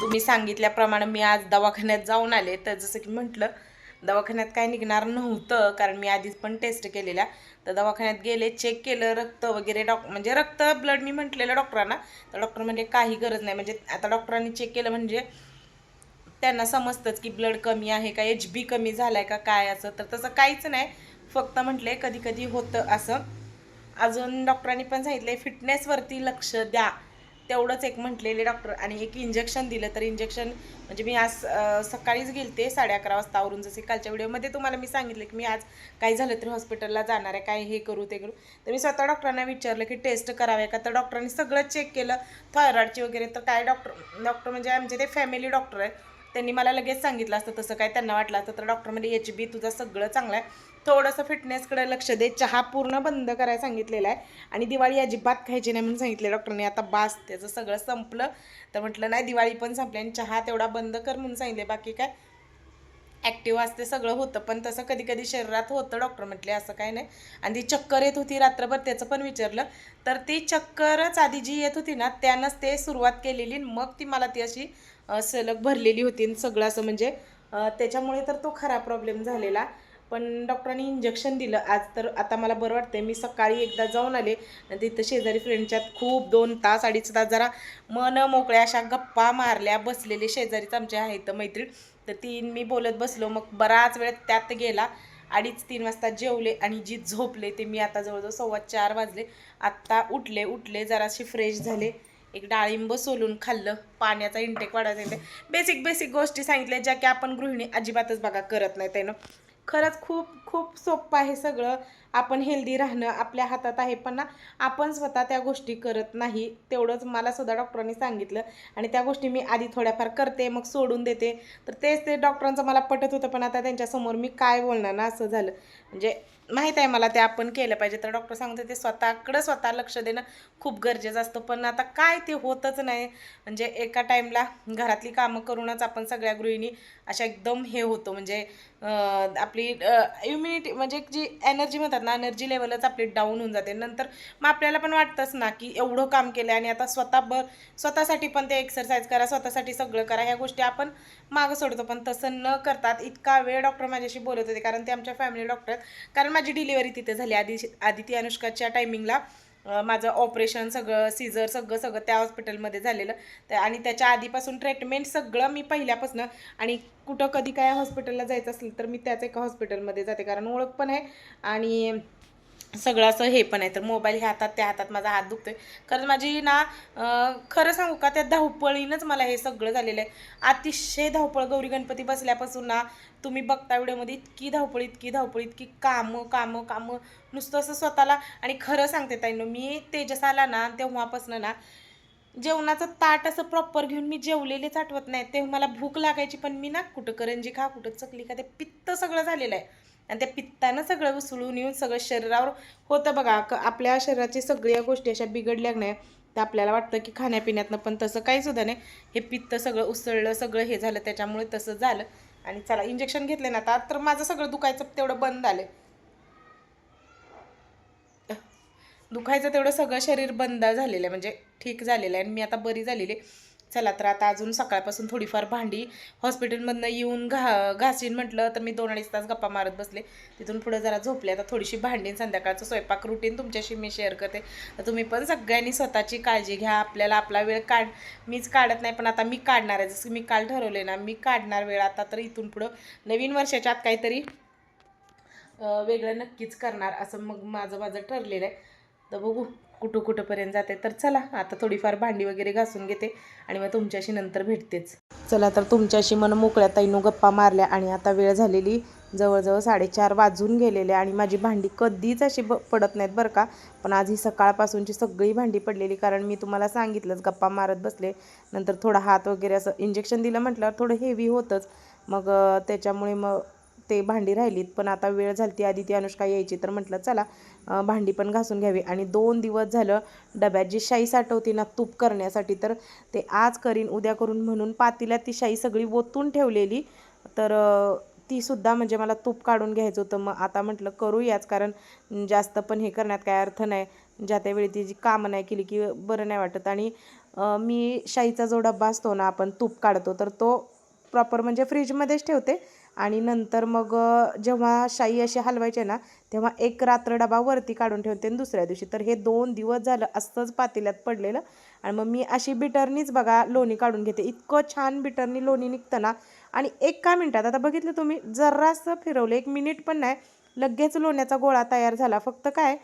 तुम्ही सांगितल्याप्रमाणे मी आज दवाखान्यात जाऊन आले. तर जसं की म्हटलं दवाखान्यात काय निघणार नव्हतं कारण मी आधीच पण टेस्ट केलेल्या. तर दवाखान्यात गेले चेक केलं रक्त वगैरे डॉक म्हणजे रक्त ब्लड मी म्हटलेलं डॉक्टरांना. तर डॉक्टर म्हणजे काही गरज नाही. म्हणजे आता डॉक्टरांनी चेक केलं म्हणजे त्यांना समजतंच की ब्लड कमी आहे का एच बी कमी झाला आहे का काय असं. तर तसं काहीच नाही. फक्त म्हटलं कधी कधी होतं असं. अजून डॉक्टरांनी पण सांगितले फिटनेसवरती लक्ष द्या. तेवढंच एक म्हटलेले डॉक्टर. आणि एक इंजेक्शन दिलं तर इंजेक्शन म्हणजे मी आज सकाळीच गेलते साडे अकरा वाजता आवरून. जसे कालच्या व्हिडिओमध्ये तुम्हाला मी सांगितलं की मी आज काही झालं तरी हॉस्पिटलला जाणार आहे काय हे करू ते करू. तर मी स्वतः डॉक्टरांना विचारलं की टेस्ट करावे का? तर डॉक्टरांनी सगळं चेक केलं. थायरॉईडची वगैरे तर काय डॉक्टर डॉक्टर म्हणजे आमचे ते फॅमिली डॉक्टर आहेत. त्यांनी मला लगेच सांगितलं असतं तसं काय त्यांना वाटलं असतं. तर डॉक्टर म्हणजे एच बी तुझं सगळं चांगलं आहे. थोडंसं फिटनेसकडे लक्ष दे. चहा पूर्ण बंद करायला सांगितलेलं आहे. आणि दिवाळी अजिबात खायची नाही म्हणून सांगितले डॉक्टरने. आता बास त्याचं सगळं संपलं. तर म्हटलं नाही दिवाळी पण संपली आणि चहा तेवढा बंद कर म्हणून सांगितले बाकी काय? ॲक्टिव्ह असते सगळं होतं. पण तसं कधी कधी शरीरात होतं डॉक्टर म्हटले असं काही नाही. आणि ती चक्कर येत होती रात्रभर त्याचं पण विचारलं. तर ती चक्करच आधी जी येत होती ना त्यानंच ते सुरुवात केलेली मग ती मला ती अशी सलग भरलेली होती. आणि सगळं असं म्हणजे त्याच्यामुळे तर तो खरा प्रॉब्लेम झालेला. पण डॉक्टरांनी इंजेक्शन दिलं. आज तर आता मला बरं वाटतंय मी सकाळी एकदा जाऊन आले. आणि तिथं शेजारी फ्रेंडच्यात खूप दोन तास अडीच तास जरा मन मोकळ्या अशा गप्पा मारल्या बसलेले शेजारीच आमच्या आहेत मैत्रीण. तर तीन मी बोलत बसलो. मग बराच वेळ त्यात गेला. अडीच तीन वाजता जेवले आणि जी झोपले ते मी आता जवळजवळ सव्वा चार वाजले. आत्ता उठले उठले जराशी फ्रेश झाले. एक डाळिंब सोलून खाल्लं. पाण्याचा इंटेक वाढायचा बेसिक बेसिक गोष्टी सांगितल्या ज्या की आपण गृहिणी अजिबातच बघा करत नाही त्यानं खरंच खूप खूप सोपं आहे सगळं. आपण हेल्दी राहणं आपल्या हातात आहे पण ना आपण स्वतः त्या गोष्टी करत नाही तेवढंच मला सुद्धा डॉक्टरांनी सांगितलं. आणि त्या गोष्टी मी आधी थोड्याफार करते मग सोडून देते. तर तेच ते डॉक्टरांचं मला पटत होतं पण आता त्यांच्यासमोर मी काय बोलणार ना असं झालं. म्हणजे माहीत आहे मला ते आपण केलं पाहिजे तर डॉक्टर सांगते ते स्वतःकडं स्वतः लक्ष देणं खूप गरजेचं असतं. पण आता काय ते होतच नाही. म्हणजे एका टाईमला घरातली कामं करूनच आपण सगळ्या गृहिणी अशा एकदम हे होतं. म्हणजे आपली इम्युनिटी म्हणजे जी एनर्जी म्हणतात ना एनर्जी लेवलच आपली डाऊन होऊन जाते. नंतर मग आपल्याला पण वाटतंच ना की एवढं काम केलं आणि आता स्वतः बर स्वतःसाठी पण ते एक्सरसाइज करा स्वतःसाठी सगळं करा. ह्या गोष्टी आपण मागं सोडतो. पण तसं न करतात इतका वेळ डॉक्टर माझ्याशी बोलत होते. कारण ते आमच्या फॅमिली डॉक्टर आहेत. कारण माझी डिलिव्हरी तिथे झाली. आधी आदिती अनुष्काच्या टायमिंगला माझं ऑपरेशन सगळं सीझर सगळं सगळं त्या हॉस्पिटलमध्ये झालेलं. तर आणि त्याच्या आधीपासून ट्रीटमेंट सगळं मी पहिल्यापासून. आणि कुठं कधी काय हॉस्पिटलला जायचं असेल तर मी त्याच एका हॉस्पिटलमध्ये जाते. कारण ओळख पण आहे. आणि सगळं असं हे पण आहे. तर मोबाईल ह्या हातात त्या हातात माझा हात दुखतोय. कारण माझी ना खरं सांगू का त्या धावपळीनंच मला हे सगळं झालेलं आहे. अतिशय धावपळ गौरी गणपती बसल्यापासून ना तुम्ही बघता व्हिडिओमध्ये इतकी धावपळ इतकी धावपळ इतकी कामं कामं कामं नुसतं असं स्वतःला आणि खरं सांगते ताईनं मी तेजस आला ना तेव्हापासून ना जेवणाचं ताट असं प्रॉपर घेऊन मी जेवलेलेच आठवत नाही. तेव्हा मला भूक लागायची पण मी ना कुठं करंजी खा कुठं चकली खा ते पित्त सगळं झालेलं आहे. आणि त्या पित्तानं सगळं उसळून येऊन सगळं शरीरावर होतं बघा. क- आपल्या शरीराची सगळ्या गोष्टी अशा बिघडल्या नाही तर आपल्याला वाटतं की खाण्यापिण्यातनं पण तसं काही सुद्धा नाही. हे पित्त सगळं उसळलं सगळं हे झालं त्याच्यामुळे तसं झालं. आणि चला इंजेक्शन घेतले ना आता तर माझं सगळं दुखायचं तेवढं बंद आलं दुखायचं तेवढं सगळं शरीर बंद झालेलं आहे म्हणजे ठीक झालेलं आहे. आणि मी आता बरी झालेली आहे. चला तर आता अजून सकाळपासून थोडीफार भांडी हॉस्पिटलमधनं येऊन घा घासीन म्हटलं तर मी दोन अडीच तास गप्पा मारत बसले. तिथून पुढे जरा झोपले. आता थोडीशी भांडी आणि संध्याकाळचं स्वयंपाक रुटीन तुमच्याशी मी शेअर करते. तर तुम्ही पण सगळ्यांनी स्वतःची काळजी घ्या. आपल्याला आपला वेळ काढ मीच काढत नाही पण आता मी काढणार आहे. जसं मी काल ठरवले ना मी काढणार वेळ आता तर इथून पुढं नवीन वर्षाच्या आत काहीतरी वेगळं नक्कीच करणार असं मग माझं माझं ठरलेलं आहे. तर बघू कुठं कुठंपर्यंत जाते. तर चला आता थोडीफार भांडी वगैरे घासून घेते आणि मग तुमच्याशी नंतर भेटतेच. चला तर तुमच्याशी मन मोकळ्या ताईनो गप्पा मारल्या आणि आता वेळ झालेली जवळजवळ साडेचार वाजून गेलेले आणि माझी भांडी कधीच अशी ब पडत नाहीत बरं का. पण आज ही सकाळपासूनची सगळी भांडी पडलेली कारण मी तुम्हाला सांगितलंच गप्पा मारत बसले. नंतर थोडा हात वगैरे असं इंजेक्शन दिलं म्हटल्यावर थोडं हेवी होतंच. मग त्याच्यामुळे मग ते भांडी राहिलीत पण आता वेळ झाली ती आधी ती अनुष्का यायची तर म्हटलं चला भांडी पण घासून घ्यावी. आणि दोन दिवस झालं डब्यात जी शाई साठवती ना तूप करण्यासाठी तर ते आज करीन उद्या करून म्हणून पातीला ती शाई सगळी ओतून ठेवलेली. तर तीसुद्धा म्हणजे मला तूप काढून घ्यायचं होतं. मग आता म्हटलं करूयाच कारण जास्त पण हे करण्यात काय अर्थ नाही. ज्या त्यावेळी ती जी कामं नाही केली की बरं नाही वाटत. आणि मी शाईचा जो डब्बा असतो ना आपण तूप काढतो तर तो प्रॉपर म्हणजे फ्रीजमध्येच ठेवते. आणि नंतर मग जेव्हा शाई अशी हलवायचे ना तेव्हा एक रात्र डबा वरती काढून ठेवते आणि दुसऱ्या दिवशी. तर हे दोन दिवस झालं असंच पातेल्यात पडलेलं. आणि मग मी अशी बिटरनीच बघा लोणी काढून घेते. इतकं छान बिटरनी लोणी निघतं ना. आणि एका मिनटात आता बघितलं तुम्ही जरासं फिरवलं. एक मिनिट पण नाही. लगेच लोण्याचा गोळा तयार झाला. फक्त काय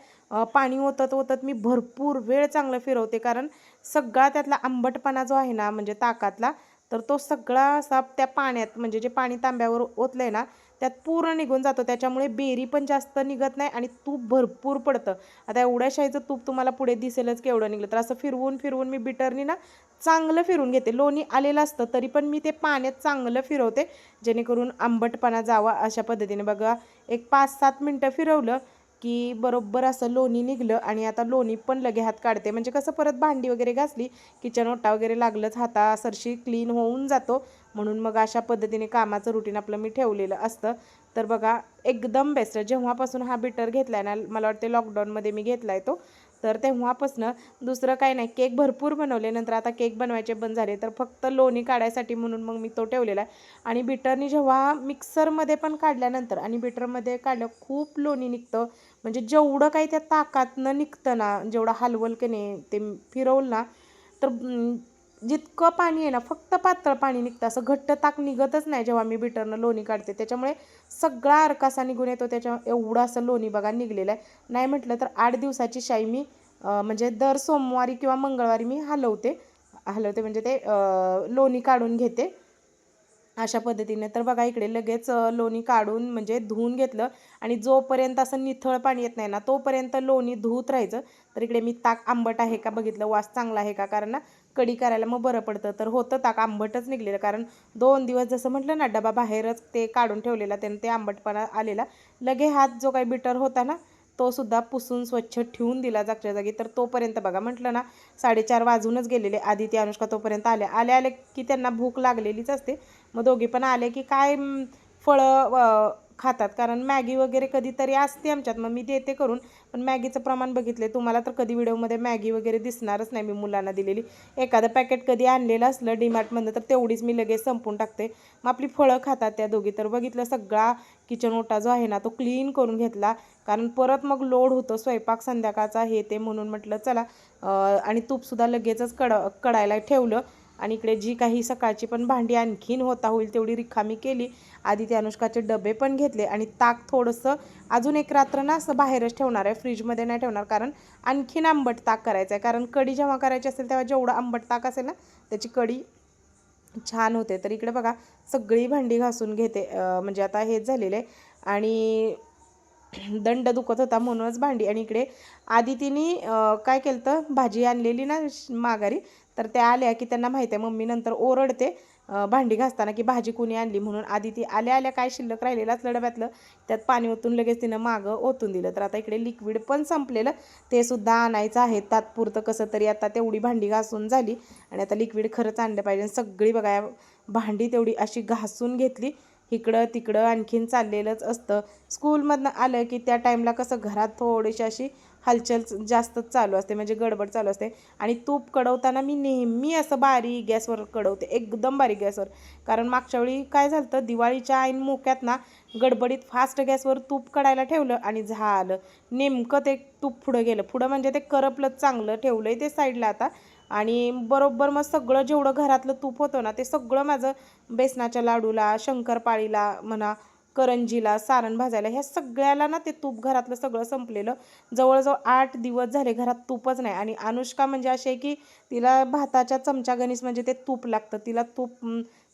पाणी ओतत ओतत मी भरपूर वेळ चांगलं फिरवते. कारण सगळा त्यातला आंबटपणा जो आहे ना म्हणजे ताकातला तर तो सगळा असा त्या पाण्यात म्हणजे जे पाणी तांब्यावर ओतलं आहे ना त्यात पूर्ण निघून जातो. त्याच्यामुळे बेरी पण जास्त निघत नाही आणि तूप भरपूर पडतं. आता एवढ्या शाईचं तूप तुम्हाला पुढे दिसेलच की एवढं निघलं. तर असं फिरवून फिरवून मी बिटरनी ना चांगलं फिरून घेते. लोणी आलेलं असतं तरी पण मी ते पाण्यात चांगलं फिरवते. जेणेकरून आंबटपणा जावा अशा पद्धतीने. बघा एक पाच सात मिनटं फिरवलं की बरोबर असं लोणी निघलं आणि आता लोणी पण लगे हात काढते. म्हणजे कसं परत भांडी वगैरे घासली किचन ओटा वगैरे लागलंच हाता सरशी क्लीन होऊन जातो. म्हणून मग अशा पद्धतीने कामाचं रुटीन आपलं मी ठेवलेलं असतं. तर बघा एकदम बेस्ट जेव्हापासून हा बिटर घेतला आहे ना मला वाटते लॉकडाऊनमध्ये मी घेतला आहे तो तर तेव्हापासनं दुसरं काही नाही केक भरपूर बनवले. नंतर आता केक बनवायचे बंद झाले तर फक्त लोणी काढायसाठी म्हणून मग मी तो ठेवलेला आहे. आणि बिटरनी जेव्हा मिक्सरमध्ये पण काढल्यानंतर आणि बिटरमध्ये काढलं खूप लोणी निघतं. म्हणजे जेवढं काही त्या ताकातनं निघतं ना जेवढं हलवल की नाही ते फिरवलं ना तर जितकं पाणी आहे ना फक्त पातळ पाणी निघतं. असं घट्ट ताक निघतच नाही जेव्हा मी बिटरनं लोणी काढते. त्याच्यामुळे सगळा अर्कासा निघून येतो. त्याच्या एवढं असं लोणी बघा निघलेलं आहे. नाही म्हटलं तर आठ दिवसाची शाई मी म्हणजे दर सोमवारी किंवा मंगळवारी मी हलवते. हलवते म्हणजे ते लोणी काढून घेते. अशा पद्धतीने. तर बघा इकडे लगेच लोणी काढून म्हणजे धुवून घेतलं आणि जोपर्यंत असं निथळ पाणी येत नाही ना तोपर्यंत लोणी धुवत राहायचं. तर इकडे मी ताक आंबट आहे का बघितलं वास चांगला आहे का? कारण ना कढी करायला मग बरं पडतं. तर होतं ताक आंबटच निघलेलं. कारण दोन दिवस जसं म्हटलं ना डबा बाहेरच ते काढून ठेवलेला त्यानं ते आंबटपणा आलेला. लगे हात जो काही बिटर होता ना तो सुद्धा पुसून स्वच्छ ठेवून दिला जागच्या जागी. तर तोपर्यंत बघा म्हटलं ना साडेचार वाजूनच गेलेले. आधी अनुष्का तोपर्यंत आले आले आले की त्यांना भूक लागलेलीच असते. मग दोघी पण आले की काय फळं खातात. कारण मॅगी वगैरे कधीतरी असते आमच्यात. मग मी देते करून. पण मॅगीचं प्रमाण बघितले तुम्हाला तर कधी व्हिडिओमध्ये मॅगी वगैरे दिसणारच नाही मी मुलांना दिलेली. एखादं पॅकेट कधी आणलेलं असलं डीमार्टमधनं तर तेवढीच मी लगेच संपून टाकते. मग आपली फळं खातात त्या दोघी. तर बघितलं सगळा किचन ओटा जो आहे ना तो क्लीन करून घेतला. कारण परत मग लोड होतो. स्वयंपाक संध्याकाळचा हे ते म्हणून म्हटलं चला. आणि तूपसुद्धा लगेचच कड कडायला ठेवलं. आणि इकडे जी काही सकाळची पण भांडी आणखीन होता होईल तेवढी रिकामी केली. आधी ते अनुष्काचे डबे पण घेतले आणि ताक थोडंसं अजून एक रात्र ना असं बाहेरच ठेवणार आहे फ्रीजमध्ये नाही ठेवणार कारण आणखीन आंबट ताक करायचं आहे. कारण कढी जेव्हा करायची असेल तेव्हा जेवढं आंबट ताक असेल ना त्याची कढी छान होते. तर इकडे बघा सगळी भांडी घासून घेते म्हणजे आता हेच झालेलं आहे. आणि दंड दुखत होता म्हणूनच भांडी. आणि इकडे आधी तिने काय केलं तर भाजी आणलेली ना श- माघारी तर त्या आल्या की त्यांना माहिती आहे मम्मी नंतर ओरडते भांडी घासताना की भाजी कुणी आणली म्हणून. आधी ती आल्या आल्या काय शिल्लक राहिलेलाच असलं त्यात पाणी ओतून लगेच तिनं मागं ओतून दिलं. तर आता इकडे लिक्विड पण संपलेलं. ते सुद्धा आणायचं आहे. तात्पुरतं कसं तरी आता तेवढी भांडी घासून झाली आणि आता लिक्विड खरंच आणलं पाहिजे. सगळी बघा या भांडी तेवढी अशी घासून घेतली. इकडं तिकडं आणखीन चाललेलंच असतं. स्कूलमधनं आलं की त्या टाईमला कसं घरात थोडीशी अशी हालचाल जास्तच चालू असते म्हणजे गडबड चालू असते. आणि तूप कडवताना मी नेहमी असं बारीक गॅसवर कडवते एकदम बारीक गॅसवर. कारण मागच्या वेळी काय झालं तर दिवाळीच्या ऐन मोक्यात ना गडबडीत फास्ट गॅसवर तूप कडायला ठेवलं आणि झालं. नेमकं ते तूप पुढं गेलं. पुढं म्हणजे ते करपलं चांगलं ठेवलं आहे ते साईडला आता. आणि बरोबर मग सगळं जेवढं घरातलं तूप होतं ना ते सगळं माझं बेसनाच्या लाडूला शंकरपाळीला म्हणा करंजीला सारण भाजायला ह्या सगळ्याला ना ते तूप घरातलं सगळं संपलेलं. जवळजवळ आठ दिवस झाले घरात तूपच नाही. आणि अनुष्का म्हणजे अशी आहे की तिला भाताच्या चमच्या गणिस म्हणजे ते तूप लागतं. तिला तूप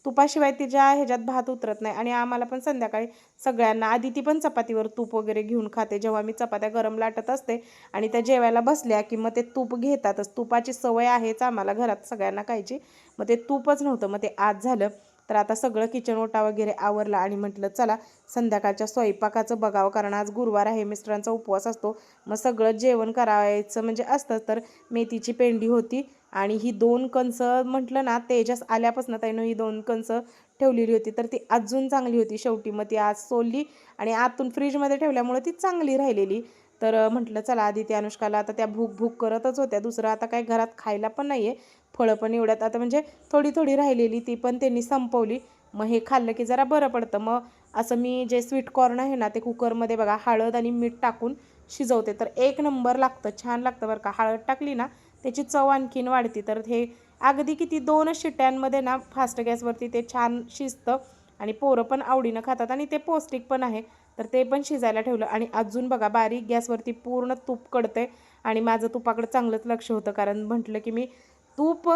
तुपाशिवाय तिच्या ह्याच्यात भात उतरत नाही. आणि आम्हाला पण संध्याकाळी सगळ्यांना आधी ती पण चपातीवर तूप वगैरे घेऊन खाते. जेव्हा मी चपात्या गरम लाटत असते आणि त्या जेवायला बसल्या की मग ते तूप घेतातच. तुपाची सवय आहेच आम्हाला घरात सगळ्यांना खायची. मग ते तूपच नव्हतं. मग ते आज झालं. तर आता सगळं किचन ओटा वगैरे आवरला आणि म्हटलं चला संध्याकाळच्या स्वयंपाकाचं बघावं कारण आज गुरुवार आहे मिस्टरांचा उपवास असतो. मग सगळं जेवण करायचं म्हणजे असतं. तर मेथीची पेंडी होती आणि ही दोन कणस म्हटलं ना तेजस आल्यापासून त्यानं ही दोन कणस ठेवलेली होती. तर ती अजून चांगली होती शेवटी. मग ती आज सोलली आणि आतून फ्रीजमध्ये ठेवल्यामुळे ती चांगली राहिलेली. तर म्हटलं चला आधी त्या अनुष्काला आता त्या भूक भूक करतच होत्या. दुसरं आता काय घरात खायला पण नाही आहे फळं पण एवढ्यात. आता म्हणजे थोडी थोडी राहिलेली ती पण त्यांनी संपवली. मग हे खाल्लं की जरा बरं पडतं. मग असं मी जे स्वीट कॉर्न आहे ना ते कुकरमध्ये बघा हळद आणि मीठ टाकून शिजवते. तर एक नंबर लागतं छान लागतं बरं का. हळद टाकली ना त्याची चव आणखीन वाढते. तर हे अगदी किती दोन शिट्ट्यांमध्ये ना फास्ट गॅसवरती ते छान शिजतं आणि पोरं पण आवडीनं खातात आणि ते पौष्टिक पण आहे. तर ते पण शिजायला ठेवलं. आणि अजून बघा बारीक गॅसवरती पूर्ण तूप कडते आणि माझं तुपाकडं चांगलंच लक्ष होतं कारण म्हटलं की मी तूप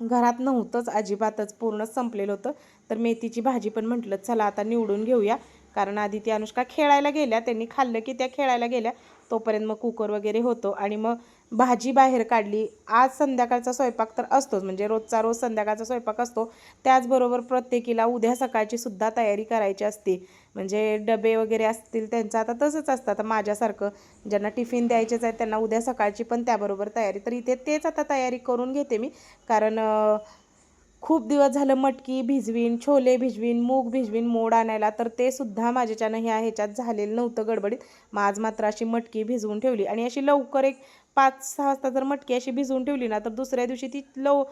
घरात नव्हतंच अजिबातच पूर्णच संपलेलं होतं. तर मेथीची भाजी पण म्हटलं चला आता निवडून घेऊया. कारण आधी ती अनुष्का खेळायला गेल्या. त्यांनी खाल्लं की त्या खेळायला गेल्या. तोपर्यंत मग कुकर वगैरे होतो. आणि मग भाजी बाहेर काढली. आज संध्याकाळचा स्वयंपाक तर असतोच. म्हणजे रोजचा रोज संध्याकाळचा स्वयंपाक असतो. त्याचबरोबर प्रत्येकीला उद्या सकाळची सुद्धा तयारी करायची असते. म्हणजे डबे वगैरे असतील त्यांचं आता तसंच असतं. आता माझ्यासारखं ज्यांना टिफिन द्यायचेच आहे त्यांना उद्या सकाळची पण त्याबरोबर तयारी. तर इथे तेच आता तयारी करून घेते मी. कारण खूप दिवस झालं मटकी भिजवीन छोले भिजवीन मूग भिजवीन मोड आणायला तर ते सुद्धा माझ्याच्यानं ह्या ह्याच्यात झालेलं नव्हतं गडबडीत. मग आज मात्र अशी मटकी भिजवून ठेवली आणि अशी लवकर एक पाच सहा वाजता जर मटकी अशी भिजवून ठेवली ना तर दुसऱ्या दिवशी ती लव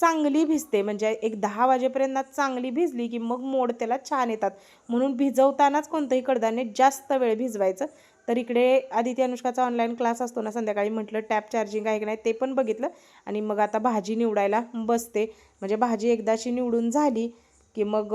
चांगली भिजते. म्हणजे एक दहा वाजेपर्यंत चांगली भिजली की मग मोड त्याला छान येतात. म्हणून भिजवतानाच कोणतंही कडधान्य जास्त वेळ भिजवायचं. तर इकडे आदित्य अनुष्काचा ऑनलाईन क्लास असतो ना संध्याकाळी म्हटलं टॅप चार्जिंग आहे की नाही ते पण बघितलं. आणि मग आता भाजी निवडायला बसते. म्हणजे भाजी एकदाशी निवडून झाली की मग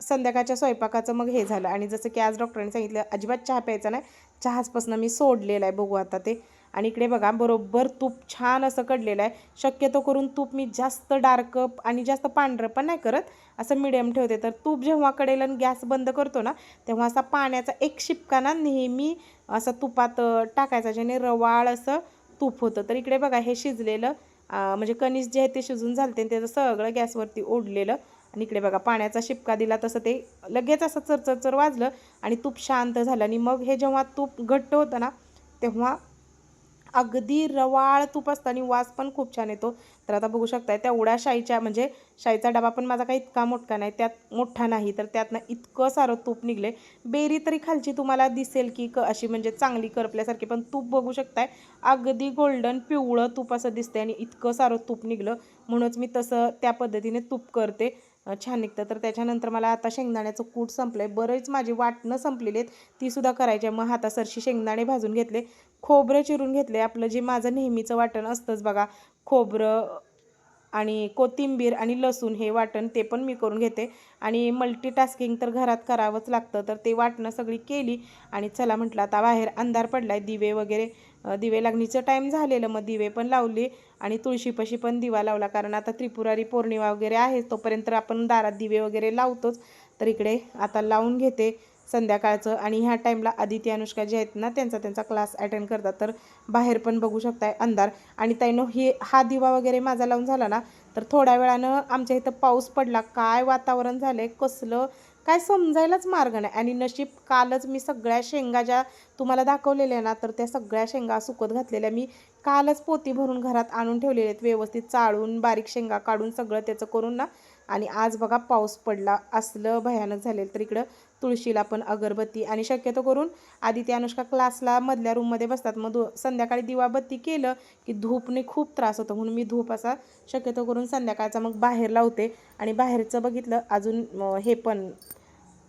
संध्याकाळच्या स्वयंपाकाचं मग हे झालं. आणि जसं की आज डॉक्टरांनी सांगितलं अजिबात चहा प्यायचा नाही. चहाचपासून मी सोडलेला आहे. बघू आता ते. आणि इकडे बघा बरोबर तूप छान असं कडलेलं आहे. शक्यतो करून तूप मी जास्त डार्क आणि जास्त पांढरं पण नाही करत. असं मिडियम ठेवते. तर तूप जेव्हा कडेल आणि गॅस बंद करतो ना तेव्हा असा पाण्याचा एक शिपका ना नेहमी असं तुपात टाकायचा ज्याने रवाळ असं तूप होतं. तर इकडे बघा हे शिजलेलं म्हणजे कणीस जे आहे ते शिजून झालते आणि त्याचं सगळं गॅसवरती ओढलेलं. आणि इकडे बघा पाण्याचा शिपका दिला तसं ते लगेच असं चरचरचर वाजलं आणि तूप शांत झालं. आणि मग हे जेव्हा तूप घट्ट होतं ना तेव्हा अगदी रवाळ तूप असतं आणि वास पण खूप छान येतो. तर आता बघू शकताय तेवढ्या शाईच्या म्हणजे शाईचा डबा पण माझा काही इतका मोठा नाही त्यात मोठा नाही तर त्यातनं इतकं सारं तूप निघले बेरी तरी खालची तुम्हाला दिसेल की क अशी म्हणजे चांगली करपल्यासारखी पण तूप बघू शकताय अगदी गोल्डन पिवळं तूप असं दिसतंय आणि इतकं सारं तूप निघलं. म्हणूनच मी तसं त्या पद्धतीने तूप करते. छान निघतं. तर त्याच्यानंतर मला आता शेंगदाण्याचं कूट संपलं आहे बरेच माझी वाटणं संपलेली आहेत. तीसुद्धा करायची आहे. मग हातासरशी शेंगदाणे भाजून घेतले. खोबरं चिरून घेतले. आपलं जे माझं नेहमीचं वाटण असतंच बघा. खोबरं आणि कोथिंबीर आणि लसूण हे वाटण ते पण मी करून घेते. आणि मल्टीटास्किंग तर घरात करावंच लागतं. तर ते वाटणं सगळी केली आणि चला म्हटलं आता बाहेर अंधार पडलाय. दिवे वगैरे दिवे लागणीचं टाईम झालेलं मग दिवे पण लावले आणि तुळशीपाशी पण दिवा लावला. कारण आता त्रिपुरारी पौर्णिमा वगैरे आहे तोपर्यंत आपण दारात दिवे वगैरे लावतोच. तर इकडे आता लावून घेते संध्याकाळचं. आणि ह्या टाईमला आदिती अनुष्का जे आहेत ना त्यांचा त्यांचा क्लास अटेंड करतात. तर बाहेर पण बघू शकताय अंधार. आणि ताईनो हे हा दिवा वगैरे माझा लावून झाला ना तर थोड्या वेळानं आमच्या इथं पाऊस पडला. काय वातावरण झालं आहे कसलं? काय समजायलाच मार्ग नाही. आणि नशीब कालच मी सगळ्या शेंगा ज्या तुम्हाला दाखवलेल्या ना तर त्या सगळ्या शेंगा सुकत घातलेल्या. मी कालच पोती भरून घरात आणून ठेवलेले आहेत. व्यवस्थित चाळून बारीक शेंगा काढून सगळं त्याचं करून ना. आणि आज बघा पाऊस पडला. असलं भयानक झालेलं. तर इकडं तुळशीला पण अगरबत्ती. आणि शक्यतो करून आधी त्या अनुष्का क्लासला मधल्या रूममध्ये बसतात. मग दु संध्याकाळी दिवाबत्ती केलं की धूपने खूप त्रास होतो. म्हणून मी धूप असा शक्यतो करून संध्याकाळचा मग बाहेर लावते. आणि बाहेरचं बघितलं अजून हे पण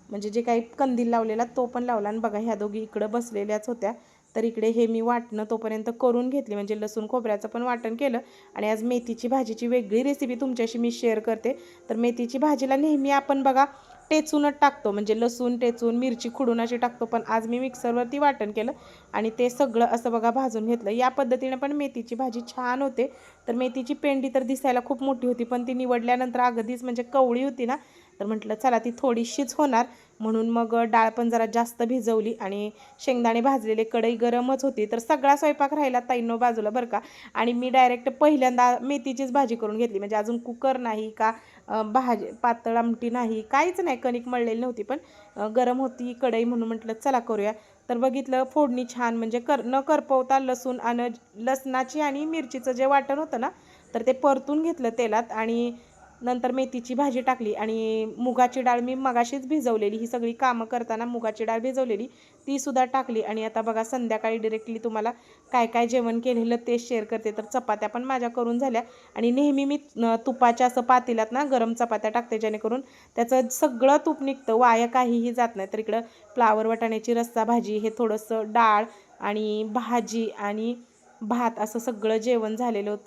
म्हणजे जे काही कंदील लावलेला तो पण लावला. आणि बघा ह्या दोघी इकडं बसलेल्याच होत्या. तर इकडे हे मी वाटणं तोपर्यंत करून घेतली. म्हणजे लसूण खोबऱ्याचं पण वाटण केलं. आणि आज मेथीची भाजीची वेगळी रेसिपी तुमच्याशी मी शेअर करते. तर मेथीची भाजीला नेहमी आपण बघा टेचूनच टाकतो. म्हणजे लसूण टेचून मिरची खुडून अशी टाकतो. पण आज मी मिक्सरवरती वाटण केलं. आणि ते सगळं असं बघा भाजून घेतलं. या पद्धतीने पण मेथीची भाजी छान होते. तर मेथीची पेंडी तर दिसायला खूप मोठी होती पण ती निवडल्यानंतर अगदीच म्हणजे कवळी होती ना. तर म्हटलं चला ती थोडीशीच होणार. म्हणून मग डाळ पण जरा जास्त भिजवली आणि शेंगदाणे भाजलेले कढई गरमच होती. तर सगळा स्वयंपाक राहिला ताईनो बाजूला बरं का. आणि मी डायरेक्ट पहिल्यांदा मेथीचीच भाजी करून घेतली. म्हणजे अजून कुकर नाही का भाजी पातळ आमटी नाही काहीच नाही. कणिक मळलेली नव्हती पण गरम होती कढई म्हणून म्हटलं चला करूया. तर बघितलं फोडणी छान म्हणजे कर न करपवता लसूण आणि लसणाची आणि मिरचीचं जे वाटण होतं ना तर ते परतून घेतलं तेलात आणि नंतर मेथीची भाजी टाकली. आणि मुगाची डाळ मी मगाशीच भिजवलेली. ही सगळी कामं करताना मुगाची डाळ भिजवलेली. ती सुद्धा टाकली. आणि आता बघा संध्याकाळी डिरेक्टली तुम्हाला काय काय जेवण केलेलं ते शेअर करते. तर चपात्या पण माझ्या करून झाल्या. आणि नेहमी मी तुपाच्या असं पातेल्यात ना गरम चपात्या टाकते जेणेकरून त्याचं सगळं तूप निघतं. वाया काहीही जात नाही. तर इकडं फ्लावर वाटाण्याची रस्सा भाजी हे थोडंसं डाळ आणि भाजी आणि भात असं सगळं जेवण झालेलं होतं.